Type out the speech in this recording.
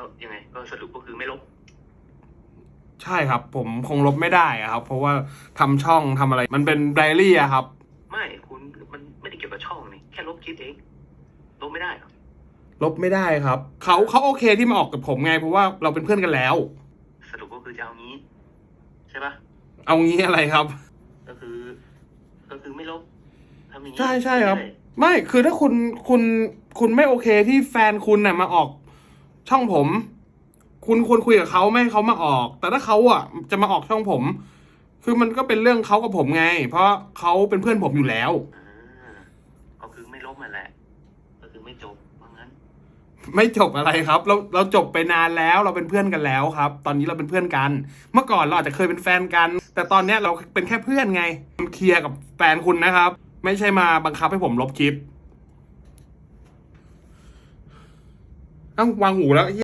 แล้วยังไงก็สรุปก็คือไม่ลบ ใช่ครับ ผมคงลบไม่ได้อะครับ เพราะว่าทำช่องทำอะไร มันเป็นไดอารี่อะครับ ไม่คุณมันไม่ได้เกี่ยวกับช่องนี่แค่ลบคลิปเองลบไม่ได้เหรอลบไม่ได้ครับเขาเขาโอเคที่มาออกกับผมไงเพราะว่าเราเป็นเพื่อนกันแล้ว สรุปก็คือจะเอางี้ ใช่ปะเอางี้อะไรครับ ก็คือ ก็คือไม่ลบทำอย่างนี้ใช่ใช่ครับเอยไม่คือถ้าคุณคุณคุณไม่โอเคที่แฟนคุณน่ะมาออก ช่องผม คุณควรคุยกับเขาไม่ให้เขามาออก แต่ถ้าเขาอะจะมาออกช่องผม คือมันก็เป็นเรื่องเขากับผมไง เพราะเขาเป็นเพื่อนผมอยู่แล้ว อ่าก็คือไม่ลบมันแหละ ก็คือไม่จบว่างั้น ไม่จบอะไรครับ เราเราจบไปนานแล้วเราเป็นเพื่อนกันแล้วครับ ตอนนี้เราเป็นเพื่อนกัน เมื่อก่อนเราอาจจะเคยเป็นแฟนกัน แต่ตอนเนี้ยเราเป็นแค่เพื่อนไงเคลียร์กับแฟนคุณนะครับ ไม่ใช่มาบังคับให้ผมลบคลิป อ้าวางหูแล้ว